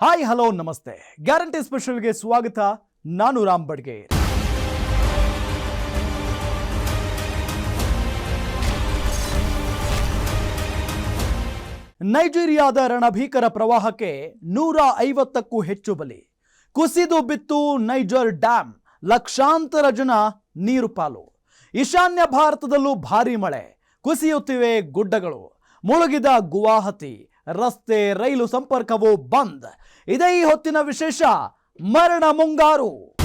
Hi hello ನಮಸ್ತೆ. Guarantee ಸ್ಪೆಷಲ್ಗೆ ಸ್ವಾಗತ. ನಾನು ರಾಮ್ ಬಡ್ಗೆ ನೈಜೀರಿಯಾದ ರಣಭೀಕರ ಪ್ರವಾಹಕ್ಕೆ ನೂರ ಐವತ್ತಕ್ಕೂ ಹೆಚ್ಚು ಬಲಿ. ಕುಸಿದು ಬಿತ್ತು ನೈಜರ್ ಡ್ಯಾಮ್ ಲಕ್ಷಾಂತರ ಜನ ನೀರು ಪಾಲು. ಈಶಾನ್ಯ ಭಾರತದಲ್ಲೂ ಭಾರಿ ಮಳೆ. ಕುಸಿಯುತ್ತಿವೆ ಗುಡ್ಡಗಳು. ಮುಳುಗಿದ ಗುವಾಹತಿ. ರಸ್ತೆ ರೈಲು ಸಂಪರ್ಕವು ಬಂದ್. ಇದೇ ಈ ಹೊತ್ತಿನ ವಿಶೇಷ, ಮರಣ ಮುಂಗಾರು.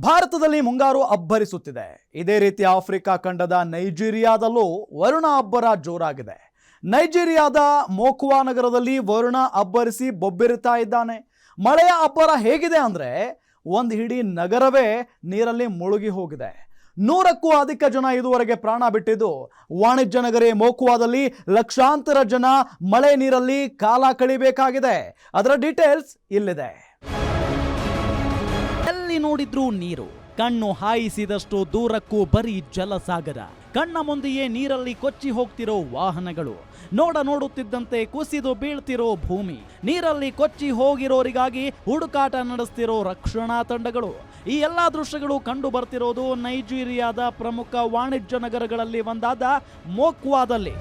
ಭಾರತದಲ್ಲಿ ಮುಂಗಾರು ಅಬ್ಬರಿಸುತ್ತಿದೆ. ಇದೇ ರೀತಿ ಆಫ್ರಿಕಾ ಖಂಡದ ನೈಜೀರಿಯಾದಲ್ಲೂ ವರುಣ ಅಬ್ಬರ ಜೋರಾಗಿದೆ. ನೈಜೀರಿಯಾದ ಮೋಕುವಾ ನಗರದಲ್ಲಿ ವರುಣ ಅಬ್ಬರಿಸಿ ಬೊಬ್ಬಿರುತ್ತಾ ಇದ್ದಾನೆ. ಮಳೆಯ ಅಬ್ಬರ ಹೇಗಿದೆ ಅಂದ್ರೆ ಒಂದು ಇಡೀ ನಗರವೇ ನೀರಲ್ಲಿ ಮುಳುಗಿ ಹೋಗಿದೆ. ನೂರಕ್ಕೂ ಅಧಿಕ ಜನ ಇದುವರೆಗೆ ಪ್ರಾಣ ಬಿಟ್ಟಿದ್ದು. ವಾಣಿಜ್ಯ ನಗರಿ ಮೋಕುವಾದಲ್ಲಿ ಲಕ್ಷಾಂತರ ಜನ ಮಳೆ ನೀರಲ್ಲಿ ಕಾಲ ಕಳಿಬೇಕಾಗಿದೆ. ಅದರ ಡೀಟೇಲ್ಸ್ ಇಲ್ಲಿದೆ. ಎಲ್ಲಿ ನೋಡಿದ್ರೂ ನೀರು, ಕಣ್ಣು ಹಾಯಿಸಿದಷ್ಟು ದೂರಕ್ಕೂ ಬರೀ ಜಲಸಾಗರ. ಕಣ್ಣ ಮುಂದೆಯೇ ನೀರಲ್ಲಿ ಕೊಚ್ಚಿ ಹೋಗ್ತಿರೋ ವಾಹನಗಳು. ನೋಡ ನೋಡುತ್ತಿದ್ದಂತೆ ಕುಸಿದು ಬೀಳ್ತಿರೋ ಭೂಮಿ. ನೀರಲ್ಲಿ ಕೊಚ್ಚಿ ಹೋಗಿರೋರಿಗಾಗಿ ಹುಡುಕಾಟ ನಡೆಸ್ತಿರೋ ರಕ್ಷಣಾ ತಂಡಗಳು. ಈ ಎಲ್ಲಾ ದೃಶ್ಯಗಳು ಕಂಡು ಬರ್ತಿರೋದು ನೈಜೀರಿಯಾದ ಪ್ರಮುಖ ವಾಣಿಜ್ಯ ನಗರಗಳಲ್ಲಿ ಒಂದಾದ ಮೋಕ್ವಾದಲ್ಲಿ.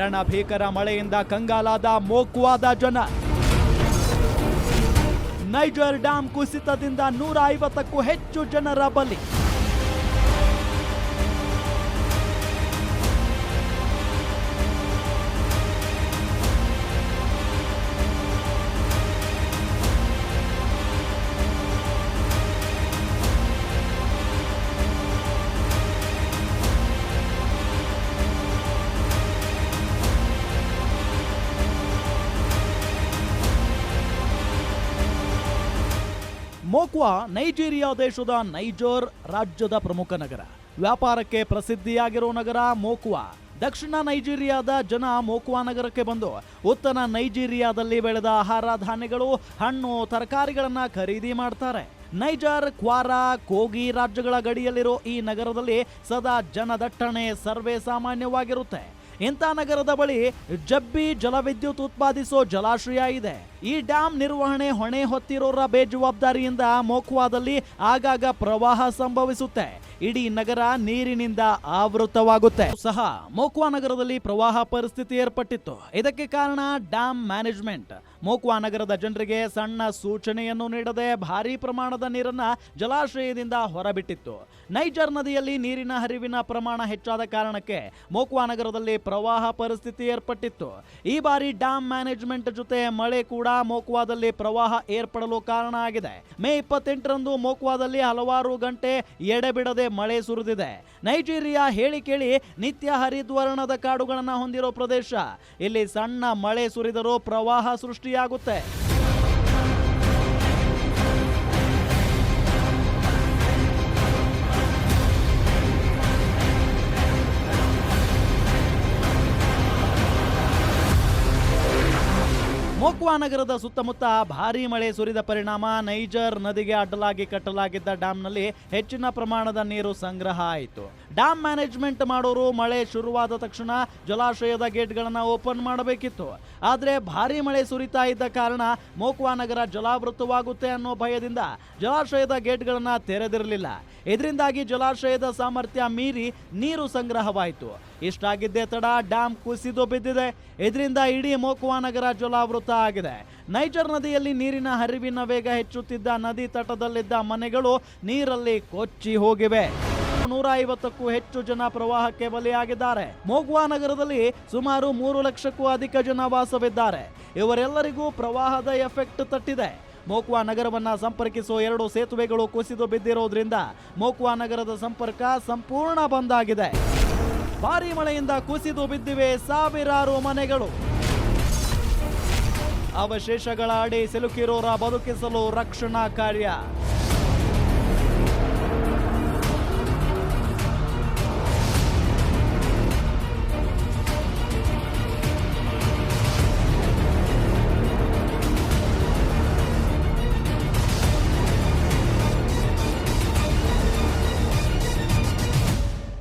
ರಣಭೀಕರ ಮಳೆಯಿಂದ ಕಂಗಾಲಾದ ಮೋಕ್ವಾದ ಜನ. ನೈಜರ್ ಡ್ಯಾಂ ಕುಸಿತದಿಂದ ನೂರ ಐವತ್ತಕ್ಕೂ ಹೆಚ್ಚು ಜನರ ಬಲಿ. ಮೋಕ್ವಾ ನೈಜೀರಿಯಾ ದೇಶದ ನೈಜೋರ್ ರಾಜ್ಯದ ಪ್ರಮುಖ ನಗರ. ವ್ಯಾಪಾರಕ್ಕೆ ಪ್ರಸಿದ್ಧಿಯಾಗಿರೋ ನಗರ ಮೋಕ್ವಾ. ದಕ್ಷಿಣ ನೈಜೀರಿಯಾದ ಜನ ಮೋಕ್ವಾ ನಗರಕ್ಕೆ ಬಂದು ಉತ್ತರ ನೈಜೀರಿಯಾದಲ್ಲಿ ಬೆಳೆದ ಆಹಾರ ಧಾನ್ಯಗಳು, ಹಣ್ಣು, ತರಕಾರಿಗಳನ್ನು ಖರೀದಿ ಮಾಡ್ತಾರೆ. ನೈಜರ್, ಕ್ವಾರಾ, ಕೋಗಿ ರಾಜ್ಯಗಳ ಗಡಿಯಲ್ಲಿರೋ ಈ ನಗರದಲ್ಲಿ ಸದಾ ಜನದಟ್ಟಣೆ ಸರ್ವೇ ಸಾಮಾನ್ಯವಾಗಿರುತ್ತೆ. ಇಂಥ ನಗರದ ಬಳಿ ಜಬ್ಬಿ ಜಲವಿದ್ಯುತ್ ಉತ್ಪಾದಿಸೋ ಜಲಾಶಯ ಇದೆ. ಈ ಡ್ಯಾಂ ನಿರ್ವಹಣೆ ಹೊಣೆ ಹೊತ್ತಿರೋರ ಬೇಜವಾಬ್ದಾರಿಯಿಂದ ಮೋಕ್ವಾದಲ್ಲಿ ಆಗಾಗ ಪ್ರವಾಹ ಸಂಭವಿಸುತ್ತೆ. ಇಡೀ ನಗರ ನೀರಿನಿಂದ ಆವೃತವಾಗುತ್ತೆ ಸಹ ಮೋಕ್ವಾ ನಗರದಲ್ಲಿ ಪ್ರವಾಹ ಪರಿಸ್ಥಿತಿ ಏರ್ಪಟ್ಟಿತ್ತು. ಇದಕ್ಕೆ ಕಾರಣ ಡ್ಯಾಂ ಮ್ಯಾನೇಜ್ಮೆಂಟ್. ಮೋಕ್ವಾ ನಗರದ ಜನರಿಗೆ ಸಣ್ಣ ಸೂಚನೆಯನ್ನು ನೀಡದೆ ಭಾರಿ ಪ್ರಮಾಣದ ನೀರನ್ನ ಜಲಾಶಯದಿಂದ ಹೊರಬಿಟ್ಟಿತ್ತು. ನೈಜರ್ ನದಿಯಲ್ಲಿ ನೀರಿನ ಹರಿವಿನ ಪ್ರಮಾಣ ಹೆಚ್ಚಾದ ಕಾರಣಕ್ಕೆ ಮೋಕ್ವಾ ನಗರದಲ್ಲಿ ಪ್ರವಾಹ ಪರಿಸ್ಥಿತಿ ಏರ್ಪಟ್ಟಿತ್ತು. ಈ ಬಾರಿ ಡ್ಯಾಮ್ ಮ್ಯಾನೇಜ್ಮೆಂಟ್ ಜೊತೆ ಮಳೆ ಕೂಡ ಮೋಕ್ವಾದಲ್ಲಿ ಪ್ರವಾಹ ಏರ್ಪಡಲು ಕಾರಣ ಆಗಿದೆ. ಮೇ ಇಪ್ಪತ್ತೆಂಟರಂದು ಮೋಕ್ವಾದಲ್ಲಿ ಹಲವಾರು ಗಂಟೆ ಎಡೆಬಿಡದೆ ಮಳೆ ಸುರಿದಿದೆ. ನೈಜೀರಿಯಾ ಹೇಳಿ ಕೇಳಿ ನಿತ್ಯ ಹರಿದ್ವರ್ಣದ ಕಾಡುಗಳನ್ನು ಹೊಂದಿರೋ ಪ್ರದೇಶ. ಇಲ್ಲಿ ಸಣ್ಣ ಮಳೆ ಸುರಿದರೂ ಪ್ರವಾಹ Iago Tech. ಮೋಕ್ವಾ ನಗರದ ಸುತ್ತಮುತ್ತ ಭಾರಿ ಮಳೆ ಸುರಿದ ಪರಿಣಾಮ ನೈಜರ್ ನದಿಗೆ ಅಡ್ಡಲಾಗಿ ಕಟ್ಟಲಾಗಿದ್ದ ಡ್ಯಾಂನಲ್ಲಿ ಹೆಚ್ಚಿನ ಪ್ರಮಾಣದ ನೀರು ಸಂಗ್ರಹ ಆಯಿತು. ಡ್ಯಾಂ ಮ್ಯಾನೇಜ್ಮೆಂಟ್ ಮಾಡೋರು ಮಳೆ ಶುರುವಾದ ತಕ್ಷಣ ಜಲಾಶಯದ ಗೇಟ್ಗಳನ್ನು ಓಪನ್ ಮಾಡಬೇಕಿತ್ತು. ಆದರೆ ಭಾರಿ ಮಳೆ ಸುರಿತಾ ಇದ್ದ ಕಾರಣ ಮೋಕ್ವಾ ನಗರ ಜಲಾವೃತವಾಗುತ್ತೆ ಅನ್ನೋ ಭಯದಿಂದ ಜಲಾಶಯದ ಗೇಟ್ಗಳನ್ನು ತೆರೆದಿರಲಿಲ್ಲ. ಇದರಿಂದಾಗಿ ಜಲಾಶಯದ ಸಾಮರ್ಥ್ಯ ಮೀರಿ ನೀರು ಸಂಗ್ರಹವಾಯಿತು. ಇಷ್ಟಾಗಿದ್ದೇ ತಡ ಡ್ಯಾಂ ಕುಸಿದು ಬಿದ್ದಿದೆ. ಇದರಿಂದ ಇಡೀ ಮೋಕ್ವಾ ನಗರ ಜಲಾವೃತ ಆಗಿದೆ ನೈಜರ್ ನದಿಯಲ್ಲಿ ನೀರಿನ ಹರಿವಿನ ವೇಗ ಹೆಚ್ಚುತ್ತಿದ್ದ ನದಿ ತಟದಲ್ಲಿದ್ದ ಮನೆಗಳು ನೀರಲ್ಲಿ ಕೊಚ್ಚಿ ಹೋಗಿವೆ. ನೂರ ಐವತ್ತಕ್ಕೂ ಹೆಚ್ಚು ಜನ ಪ್ರವಾಹಕ್ಕೆ ಬಲಿಯಾಗಿದ್ದಾರೆ. ಮೋಗ್ವಾ ನಗರದಲ್ಲಿ ಸುಮಾರು ಮೂರು ಲಕ್ಷಕ್ಕೂ ಅಧಿಕ ಜನ ವಾಸವಿದ್ದಾರೆ. ಇವರೆಲ್ಲರಿಗೂ ಪ್ರವಾಹದ ಎಫೆಕ್ಟ್ ತಟ್ಟಿದೆ. ಮೋಕ್ವಾ ನಗರವನ್ನ ಸಂಪರ್ಕಿಸುವ ಎರಡು ಸೇತುವೆಗಳು ಕುಸಿದು ಬಿದ್ದಿರೋದ್ರಿಂದ ಮೋಕ್ವಾ ನಗರದ ಸಂಪರ್ಕ ಸಂಪೂರ್ಣ ಬಂದ್ ಆಗಿದೆ. ಭಾರಿ ಮಳೆಯಿಂದ ಕುಸಿದು ಬಿದ್ದಿವೆ ಸಾವಿರಾರು ಮನೆಗಳು. ಅವಶೇಷಗಳ ಅಡಿ ಸಿಲುಕಿರೋರ ಬದುಕಿಸಲು ರಕ್ಷಣಾ ಕಾರ್ಯ.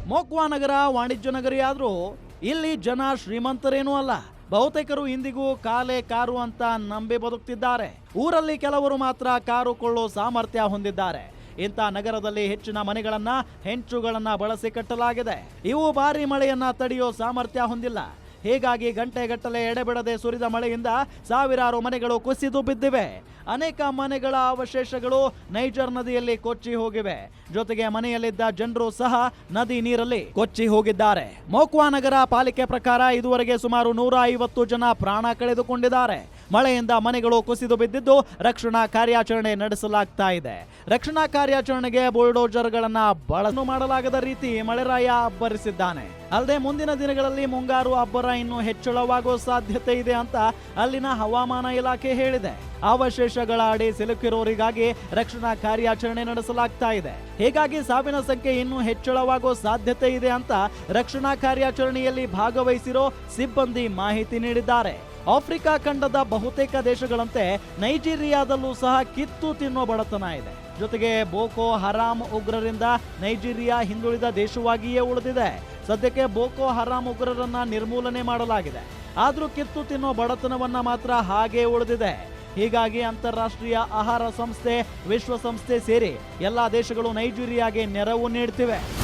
ಮೋಕ್ವಾ ನಗರ ವಾಣಿಜ್ಯ ನಗರಿಯಾದರೂ ಇಲ್ಲಿ ಜನ ಶ್ರೀಮಂತರೇನೂ ಅಲ್ಲ. ಬಹುತೇಕರು ಇಂದಿಗೂ ಕಾಲೇ ಕಾರು ಅಂತ ನಂಬಿ ಬದುಕ್ತಿದ್ದಾರೆ. ಊರಲ್ಲಿ ಕೆಲವರು ಮಾತ್ರ ಕಾರು ಕೊಳ್ಳೋ ಸಾಮರ್ಥ್ಯ ಹೊಂದಿದ್ದಾರೆ. ಇಂಥ ನಗರದಲ್ಲಿ ಹೆಚ್ಚಿನ ಮನೆಗಳನ್ನ, ಹೆಂಚುಗಳನ್ನ ಬಳಸಿ ಕಟ್ಟಲಾಗಿದೆ. ಇವು ಭಾರಿ ಮಳೆಯನ್ನ ತಡೆಯೋ ಸಾಮರ್ಥ್ಯ ಹೊಂದಿಲ್ಲ. ಹೀಗಾಗಿ ಗಂಟೆಗಟ್ಟಲೆ ಎಡೆಬಿಡದೆ ಸುರಿದ ಮಳೆಯಿಂದ ಸಾವಿರಾರು ಮನೆಗಳು ಕುಸಿದು ಬಿದ್ದಿವೆ. ಅನೇಕ ಮನೆಗಳ ಅವಶೇಷಗಳು ನೈಜರ್ ನದಿಯಲ್ಲಿ ಕೊಚ್ಚಿ ಹೋಗಿವೆ. ಜೊತೆಗೆ ಮನೆಯಲ್ಲಿದ್ದ ಜನರು ಸಹ ನದಿ ನೀರಲ್ಲಿ ಕೊಚ್ಚಿ ಹೋಗಿದ್ದಾರೆ. ಮೋಕ್ವಾ ನಗರ ಪಾಲಿಕೆ ಪ್ರಕಾರ ಇದುವರೆಗೆ ಸುಮಾರು ನೂರ ಐವತ್ತು ಜನ ಪ್ರಾಣ ಕಳೆದುಕೊಂಡಿದ್ದಾರೆ. ಮಳೆಯಿಂದ ಮನೆಗಳು ಕುಸಿದು ಬಿದ್ದಿದ್ದು ರಕ್ಷಣಾ ಕಾರ್ಯಾಚರಣೆ ನಡೆಸಲಾಗ್ತಾ ಇದೆ. ರಕ್ಷಣಾ ಕಾರ್ಯಾಚರಣೆಗೆ ಬುಲ್ಡೋಜರ್ಗಳನ್ನ ಬಳಸಲು ಮಾಡಲಾಗದ ರೀತಿ ಮಳೆರಾಯ ಅಬ್ಬರಿಸಿದ್ದಾನೆ. ಅಲ್ಲದೆ ಮುಂದಿನ ದಿನಗಳಲ್ಲಿ ಮುಂಗಾರು ಅಬ್ಬರ ಇನ್ನೂ ಹೆಚ್ಚಳವಾಗುವ ಸಾಧ್ಯತೆ ಇದೆ ಅಂತ ಅಲ್ಲಿನ ಹವಾಮಾನ ಇಲಾಖೆ ಹೇಳಿದೆ. ಅವಶೇಷಗಳ ಅಡಿ ಸಿಲುಕಿರೋರಿಗಾಗಿ ರಕ್ಷಣಾ ಕಾರ್ಯಾಚರಣೆ ನಡೆಸಲಾಗ್ತಾ ಇದೆ. ಹೀಗಾಗಿ ಸಾವಿನ ಸಂಖ್ಯೆ ಇನ್ನೂ ಹೆಚ್ಚಳವಾಗುವ ಸಾಧ್ಯತೆ ಇದೆ ಅಂತ ರಕ್ಷಣಾ ಕಾರ್ಯಾಚರಣೆಯಲ್ಲಿ ಭಾಗವಹಿಸಿರೋ ಸಿಬ್ಬಂದಿ ಮಾಹಿತಿ ನೀಡಿದ್ದಾರೆ. ಆಫ್ರಿಕಾ ಖಂಡದ ಬಹುತೇಕ ದೇಶಗಳಂತೆ ನೈಜೀರಿಯಾದಲ್ಲೂ ಸಹ ಕಿತ್ತು ತಿನ್ನೋ ಬಡತನ ಇದೆ. ಜೊತೆಗೆ ಬೋಕೋ ಹರಾಮ್ ಉಗ್ರರಿಂದ ನೈಜೀರಿಯಾ ಹಿಂದುಳಿದ ದೇಶವಾಗಿಯೇ ಉಳಿದಿದೆ. ಸದ್ಯಕ್ಕೆ ಬೋಕೋ ಹರಾಮ್ ಉಗ್ರರನ್ನ ನಿರ್ಮೂಲನೆ ಮಾಡಲಾಗಿದೆ. ಆದರೂ ಕಿತ್ತು ತಿನ್ನೋ ಬಡತನವನ್ನ ಮಾತ್ರ ಹಾಗೆ ಉಳಿದಿದೆ. ಹೀಗಾಗಿ ಅಂತಾರಾಷ್ಟ್ರೀಯ ಆಹಾರ ಸಂಸ್ಥೆ ವಿಶ್ವಸಂಸ್ಥೆ ಸೇರಿ ಎಲ್ಲಾ ದೇಶಗಳು ನೈಜೀರಿಯಾಗೆ ನೆರವು ನೀಡ್ತಿವೆ.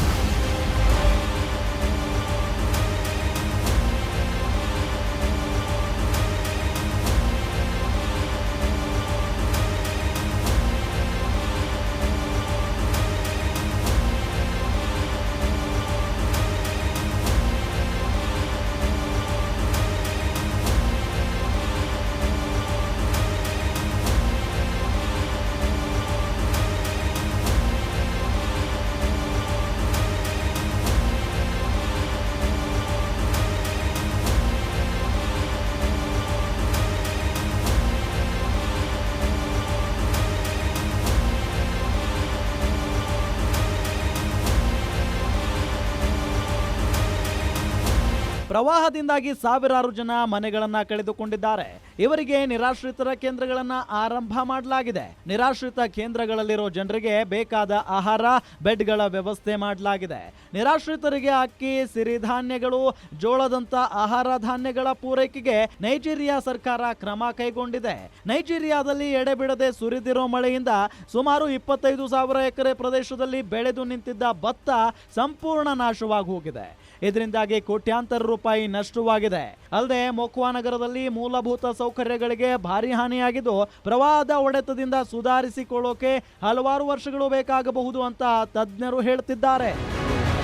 ಪ್ರವಾಹದಿಂದಾಗಿ ಸಾವಿರಾರು ಜನ ಮನೆಗಳನ್ನ ಕಳೆದುಕೊಂಡಿದ್ದಾರೆ. ಇವರಿಗೆ ನಿರಾಶ್ರಿತರ ಕೇಂದ್ರಗಳನ್ನ ಆರಂಭ ಮಾಡಲಾಗಿದೆ. ನಿರಾಶ್ರಿತ ಕೇಂದ್ರಗಳಲ್ಲಿರೋ ಜನರಿಗೆ ಬೇಕಾದ ಆಹಾರ, ಬೆಡ್ಗಳ ವ್ಯವಸ್ಥೆ ಮಾಡಲಾಗಿದೆ. ನಿರಾಶ್ರಿತರಿಗೆ ಅಕ್ಕಿ, ಸಿರಿಧಾನ್ಯಗಳು, ಜೋಳದಂತ ಆಹಾರ ಧಾನ್ಯಗಳ ಪೂರೈಕೆಗೆ ನೈಜೀರಿಯಾ ಸರ್ಕಾರ ಕ್ರಮ ಕೈಗೊಂಡಿದೆ. ನೈಜೀರಿಯಾದಲ್ಲಿ ಎಡೆಬಿಡದೆ ಸುರಿದಿರೋ ಮಳೆಯಿಂದ ಸುಮಾರು ಇಪ್ಪತ್ತೈದು ಸಾವಿರ ಎಕರೆ ಪ್ರದೇಶದಲ್ಲಿ ಬೆಳೆದು ನಿಂತಿದ್ದ ಭತ್ತ ಸಂಪೂರ್ಣ ನಾಶವಾಗಿ ಹೋಗಿದೆ. ಇದರಿಂದಾಗಿ ಕೋಟ್ಯಾಂತರ ರೂಪಾಯಿ ನಷ್ಟವಾಗಿದೆ. ಅಲ್ಲದೆ ಮೊಕ್ವಾ ನಗರದಲ್ಲಿ ಮೂಲಭೂತ ಸೌಕರ್ಯಗಳಿಗೆ ಭಾರಿ ಹಾನಿಯಾಗಿದ್ದು ಪ್ರವಾಹದ ಒಡೆತದಿಂದ ಸುಧಾರಿಸಿಕೊಳ್ಳೋಕೆ ಹಲವಾರು ವರ್ಷಗಳು ಬೇಕಾಗಬಹುದು ಅಂತ ತಜ್ಞರು ಹೇಳ್ತಿದ್ದಾರೆ.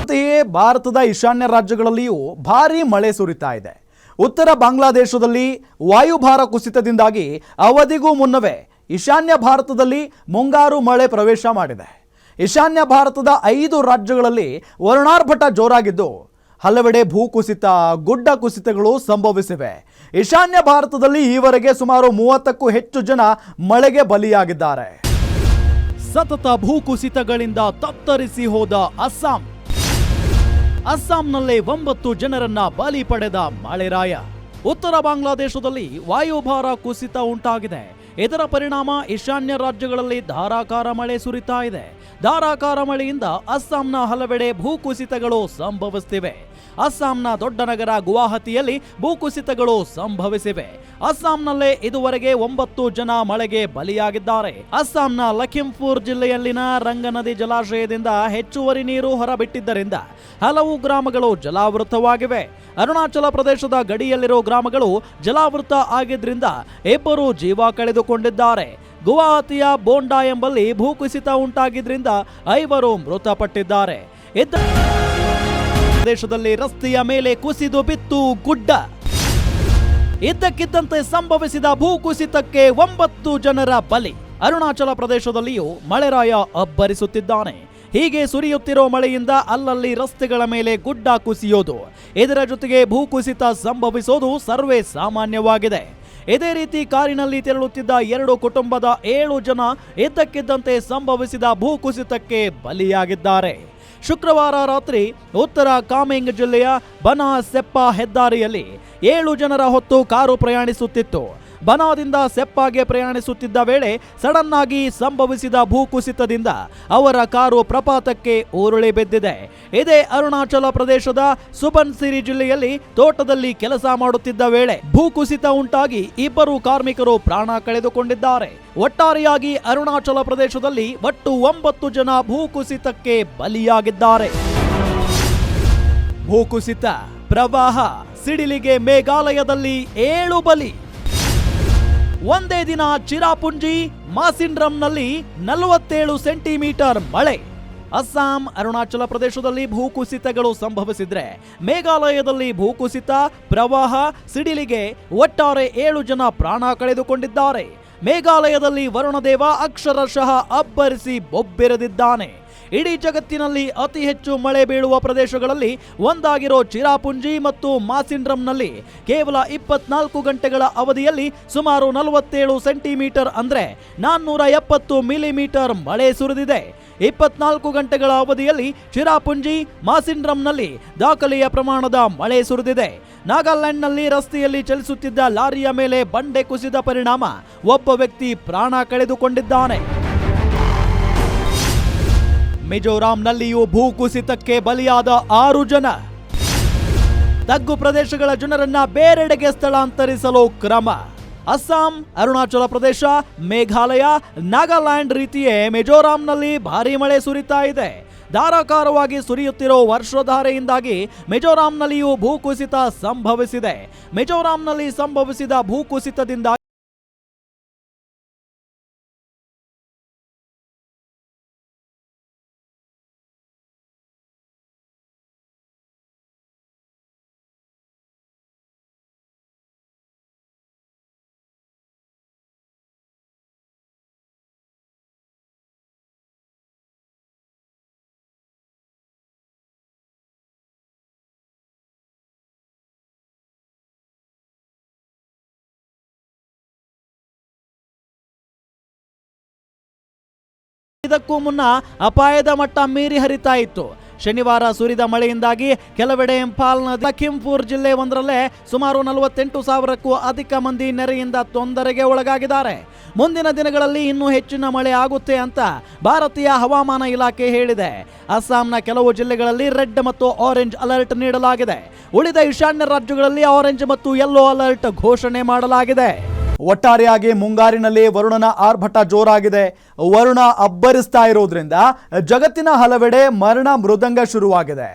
ಅಂತೆಯೇ ಭಾರತದ ಈಶಾನ್ಯ ರಾಜ್ಯಗಳಲ್ಲಿಯೂ ಭಾರಿ ಮಳೆ ಸುರಿತಾ ಇದೆ. ಉತ್ತರ ಬಾಂಗ್ಲಾದೇಶದಲ್ಲಿ ವಾಯುಭಾರ ಕುಸಿತದಿಂದಾಗಿ ಅವಧಿಗೂ ಮುನ್ನವೇ ಈಶಾನ್ಯ ಭಾರತದಲ್ಲಿ ಮುಂಗಾರು ಮಳೆ ಪ್ರವೇಶ ಮಾಡಿದೆ. ಈಶಾನ್ಯ ಭಾರತದ ಐದು ರಾಜ್ಯಗಳಲ್ಲಿ ವರುಣಾರ್ಭಟ ಜೋರಾಗಿದ್ದು ಹಲವೆಡೆ ಭೂಕುಸಿತ, ಗುಡ್ಡ ಕುಸಿತಗಳು ಸಂಭವಿಸಿವೆ. ಈಶಾನ್ಯ ಭಾರತದಲ್ಲಿ ಈವರೆಗೆ ಸುಮಾರು ಮೂವತ್ತಕ್ಕೂ ಹೆಚ್ಚು ಜನ ಮಳೆಗೆ ಬಲಿಯಾಗಿದ್ದಾರೆ. ಸತತ ಭೂಕುಸಿತಗಳಿಂದ ತತ್ತರಿಸಿ ಹೋದ ಅಸ್ಸಾಂ. ಅಸ್ಸಾಂನಲ್ಲಿ ಒಂಬತ್ತು ಜನರನ್ನ ಬಲಿ ಪಡೆದ ಮಳೆರಾಯ ಉತ್ತರ ಬಾಂಗ್ಲಾದೇಶದಲ್ಲಿ ವಾಯುಭಾರ ಕುಸಿತ ಉಂಟಾಗಿದೆ. ಇದರ ಪರಿಣಾಮ ಈಶಾನ್ಯ ರಾಜ್ಯಗಳಲ್ಲಿ ಧಾರಾಕಾರ ಮಳೆ ಸುರಿತಾ ಇದೆ. ಧಾರಾಕಾರ ಮಳೆಯಿಂದ ಅಸ್ಸಾಂನ ಹಲವೆಡೆ ಭೂಕುಸಿತಗಳು ಸಂಭವಿಸುತ್ತಿವೆ ಅಸ್ಸಾಂನ ದೊಡ್ಡ ನಗರ ಗುವಾಹತಿಯಲ್ಲಿ ಭೂಕುಸಿತಗಳು ಸಂಭವಿಸಿವೆ. ಅಸ್ಸಾಂನಲ್ಲೇ ಇದುವರೆಗೆ ಒಂಬತ್ತು ಜನ ಮಳೆಗೆ ಬಲಿಯಾಗಿದ್ದಾರೆ. ಅಸ್ಸಾಂನ ಲಖಿಂಪುರ್ ಜಿಲ್ಲೆಯಲ್ಲಿನ ರಂಗನದಿ ಜಲಾಶಯದಿಂದ ಹೆಚ್ಚುವರಿ ನೀರು ಹೊರಬಿಟ್ಟಿದ್ದರಿಂದ ಹಲವು ಗ್ರಾಮಗಳು ಜಲಾವೃತವಾಗಿವೆ. ಅರುಣಾಚಲ ಪ್ರದೇಶದ ಗಡಿಯಲ್ಲಿರೋ ಗ್ರಾಮಗಳು ಜಲಾವೃತ ಆಗಿದ್ದರಿಂದ ಇಬ್ಬರು ಜೀವ ಕಳೆದುಕೊಂಡಿದ್ದಾರೆ. ಗುವಾಹತಿಯ ಬೋಂಡಾ ಎಂಬಲ್ಲಿ ಭೂಕುಸಿತ ಉಂಟಾಗಿದ್ದರಿಂದ ಐವರು ಮೃತಪಟ್ಟಿದ್ದಾರೆ. ಇದ್ದ ಪ್ರದೇಶದಲ್ಲಿ ರಸ್ತೆಯ ಮೇಲೆ ಕುಸಿದು ಬಿತ್ತು ಗುಡ್ಡ. ಇದ್ದಕ್ಕಿದ್ದಂತೆ ಸಂಭವಿಸಿದ ಭೂಕುಸಿತಕ್ಕೆ ಒಂಬತ್ತು ಜನರ ಬಲಿ. ಅರುಣಾಚಲ ಪ್ರದೇಶದಲ್ಲಿಯೂ ಮಳೆರಾಯ ಅಬ್ಬರಿಸುತ್ತಿದ್ದಾನೆ. ಹೀಗೆ ಸುರಿಯುತ್ತಿರೋ ಮಳೆಯಿಂದ ಅಲ್ಲಲ್ಲಿ ರಸ್ತೆಗಳ ಮೇಲೆ ಗುಡ್ಡ ಕುಸಿಯೋದು. ಇದರ ಜೊತೆಗೆ ಭೂಕುಸಿತ ಸಂಭವಿಸೋದು ಸರ್ವೇ ಸಾಮಾನ್ಯವಾಗಿದೆ. ಇದೇ ರೀತಿ ಕಾರಿನಲ್ಲಿ ತೆರಳುತ್ತಿದ್ದ ಎರಡು ಕುಟುಂಬದ ಏಳು ಜನ ಇದ್ದಕ್ಕಿದ್ದಂತೆ ಸಂಭವಿಸಿದ ಭೂಕುಸಿತಕ್ಕೆ ಬಲಿಯಾಗಿದ್ದಾರೆ. ಶುಕ್ರವಾರ ರಾತ್ರಿ ಉತ್ತರ ಕಾಮೆಂಗ್ ಜಿಲ್ಲೆಯ ಬನಾ ಸೆಪ್ಪ ಹೆದ್ದಾರಿಯಲ್ಲಿ ಏಳು ಜನರ ಹೊತ್ತು ಕಾರು ಪ್ರಯಾಣಿಸುತ್ತಿತ್ತು. ಬನಾದಿಂದ ಸೆಪ್ಪಾಗೆ ಪ್ರಯಾಣಿಸುತ್ತಿದ್ದ ವೇಳೆ ಸಡನ್ ಆಗಿ ಸಂಭವಿಸಿದ ಭೂಕುಸಿತದಿಂದ ಅವರ ಕಾರು ಪ್ರಪಾತಕ್ಕೆ ಉರುಳಿ ಬಿದ್ದಿದೆ. ಇದೇ ಅರುಣಾಚಲ ಪ್ರದೇಶದ ಸುಬನ್ಸಿರಿ ಜಿಲ್ಲೆಯಲ್ಲಿ ತೋಟದಲ್ಲಿ ಕೆಲಸ ಮಾಡುತ್ತಿದ್ದ ವೇಳೆ ಭೂಕುಸಿತ ಉಂಟಾಗಿ ಇಬ್ಬರು ಕಾರ್ಮಿಕರು ಪ್ರಾಣ ಕಳೆದುಕೊಂಡಿದ್ದಾರೆ. ಒಟ್ಟಾರೆಯಾಗಿ ಅರುಣಾಚಲ ಪ್ರದೇಶದಲ್ಲಿ ಒಟ್ಟು ಒಂಬತ್ತು ಜನ ಭೂಕುಸಿತಕ್ಕೆ ಬಲಿಯಾಗಿದ್ದಾರೆ. ಭೂಕುಸಿತ, ಪ್ರವಾಹ, ಸಿಡಿಲಿಗೆ ಮೇಘಾಲಯದಲ್ಲಿ ಏಳು ಬಲಿ. ಒಂದೇ ದಿನ ಚಿರಾಪುಂಜಿ ಮಾಸಿಂಡ್ರಮ್ನಲ್ಲಿ ನಲವತ್ತೇಳು ಸೆಂಟಿಮೀಟರ್ ಮಳೆ. ಅಸ್ಸಾಂ, ಅರುಣಾಚಲ ಪ್ರದೇಶದಲ್ಲಿ ಭೂಕುಸಿತಗಳು ಸಂಭವಿಸಿದ್ರೆ ಮೇಘಾಲಯದಲ್ಲಿ ಭೂಕುಸಿತ, ಪ್ರವಾಹ, ಸಿಡಿಲಿಗೆ ಒಟ್ಟಾರೆ ಏಳು ಜನ ಪ್ರಾಣ ಕಳೆದುಕೊಂಡಿದ್ದಾರೆ. ಮೇಘಾಲಯದಲ್ಲಿ ವರುಣದೇವ ಅಕ್ಷರಶಃ ಅಬ್ಬರಿಸಿ ಬೊಬ್ಬೆರೆದಿದ್ದಾನೆ. ಇಡೀ ಜಗತ್ತಿನಲ್ಲಿ ಅತಿ ಹೆಚ್ಚು ಮಳೆ ಬೀಳುವ ಪ್ರದೇಶಗಳಲ್ಲಿ ಒಂದಾಗಿರೋ ಚಿರಾಪುಂಜಿ ಮತ್ತು ಮಾಸಿಂಡ್ರಮ್ನಲ್ಲಿ ಕೇವಲ ಇಪ್ಪತ್ನಾಲ್ಕು ಗಂಟೆಗಳ ಅವಧಿಯಲ್ಲಿ ಸುಮಾರು ನಲವತ್ತೇಳು ಸೆಂಟಿಮೀಟರ್ ಅಂದರೆ ನಾನ್ನೂರ ಎಪ್ಪತ್ತು ಮಿಲಿಮೀಟರ್ ಮಳೆ ಸುರಿದಿದೆ. ಇಪ್ಪತ್ನಾಲ್ಕು ಗಂಟೆಗಳ ಅವಧಿಯಲ್ಲಿ ಚಿರಾಪುಂಜಿ, ಮಾಸಿಂಡ್ರಮ್ನಲ್ಲಿ ದಾಖಲೆಯ ಪ್ರಮಾಣದ ಮಳೆ ಸುರಿದಿದೆ. ನಾಗಾಲ್ಯಾಂಡ್ನಲ್ಲಿ ರಸ್ತೆಯಲ್ಲಿ ಚಲಿಸುತ್ತಿದ್ದ ಲಾರಿಯ ಮೇಲೆ ಬಂಡೆ ಕುಸಿದ ಪರಿಣಾಮ ಒಬ್ಬ ವ್ಯಕ್ತಿ ಪ್ರಾಣ ಕಳೆದುಕೊಂಡಿದ್ದಾನೆ. ಮಿಜೋರಾಂನಲ್ಲಿಯೂ ಭೂಕುಸಿತಕ್ಕೆ ಬಲಿಯಾದ ಆರು ಜನ. ತಗ್ಗು ಪ್ರದೇಶಗಳ ಜನರನ್ನ ಬೇರೆಡೆಗೆ ಸ್ಥಳಾಂತರಿಸಲು ಕ್ರಮ. ಅಸ್ಸಾಂ, ಅರುಣಾಚಲ ಪ್ರದೇಶ, ಮೇಘಾಲಯ, ನಾಗಾಲ್ಯಾಂಡ್ ರೀತಿಯೇ ಮಿಜೋರಾಂನಲ್ಲಿ ಭಾರಿ ಮಳೆ ಸುರಿತಾ ಇದೆ. ಧಾರಾಕಾರವಾಗಿ ಸುರಿಯುತ್ತಿರೋ ವರ್ಷಧಾರೆಯಿಂದಾಗಿ ಮಿಜೋರಾಂನಲ್ಲಿಯೂ ಭೂಕುಸಿತ ಸಂಭವಿಸಿದೆ. ಮಿಜೋರಾಂನಲ್ಲಿ ಸಂಭವಿಸಿದ ಭೂಕುಸಿತದಿಂದ ಇದಕ್ಕೂ ಮುನ್ನ ಅಪಾಯದ ಮಟ್ಟ ಮೀರಿ ಹರಿತಾ ಇತ್ತು. ಶನಿವಾರ ಸುರಿದ ಮಳೆಯಿಂದಾಗಿ ಕೆಲವೆಡೆ ಇಂಫಾಲ್ನ ಲಖಿಂಪುರ್ ಜಿಲ್ಲೆ ಒಂದರಲ್ಲೇ ಸುಮಾರು ನಲವತ್ತೆಂಟು ಸಾವಿರಕ್ಕೂ ಅಧಿಕ ಮಂದಿ ನೆರೆಯಿಂದ ತೊಂದರೆಗೆ ಒಳಗಾಗಿದ್ದಾರೆ. ಮುಂದಿನ ದಿನಗಳಲ್ಲಿ ಇನ್ನೂ ಹೆಚ್ಚಿನ ಮಳೆ ಆಗುತ್ತೆ ಅಂತ ಭಾರತೀಯ ಹವಾಮಾನ ಇಲಾಖೆ ಹೇಳಿದೆ. ಅಸ್ಸಾಂನ ಕೆಲವು ಜಿಲ್ಲೆಗಳಲ್ಲಿ ರೆಡ್ ಮತ್ತು ಆರೆಂಜ್ ಅಲರ್ಟ್ ನೀಡಲಾಗಿದೆ. ಉಳಿದ ಈಶಾನ್ಯ ರಾಜ್ಯಗಳಲ್ಲಿ ಆರೆಂಜ್ ಮತ್ತು ಯೆಲ್ಲೋ ಅಲರ್ಟ್ ಘೋಷಣೆ ಮಾಡಲಾಗಿದೆ. ಒಟ್ಟಾರೆಯಾಗಿ ಮುಂಗಾರಿನಲ್ಲಿ ವರುಣನ ಆರ್ಭಟ ಜೋರಾಗಿದೆ. ವರುಣ ಅಬ್ಬರಿಸ್ತಾ ಇರೋದ್ರಿಂದ ಜಗತ್ತಿನ ಹಲವೆಡೆ ಮರಣ ಮೃದಂಗ ಶುರುವಾಗಿದೆ.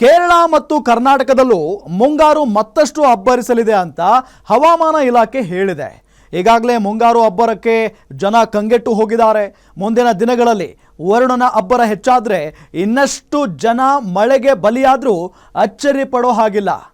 ಕೇರಳ ಮತ್ತು ಕರ್ನಾಟಕದಲ್ಲೂ ಮುಂಗಾರು ಮತ್ತಷ್ಟು ಅಬ್ಬರಿಸಲಿದೆ ಅಂತ ಹವಾಮಾನ ಇಲಾಖೆ ಹೇಳಿದೆ. ಈಗಾಗಲೇ ಮುಂಗಾರು ಅಬ್ಬರಕ್ಕೆ ಜನ ಕಂಗೆಟ್ಟು ಹೋಗಿದ್ದಾರೆ. ಮುಂದಿನ ದಿನಗಳಲ್ಲಿ ವರುಣನ ಅಬ್ಬರ ಹೆಚ್ಚಾದರೆ ಇನ್ನಷ್ಟು ಜನ ಮಳೆಗೆ ಬಲಿಯಾದರೂ ಅಚ್ಚರಿ ಪಡೋ ಹಾಗಿಲ್ಲ.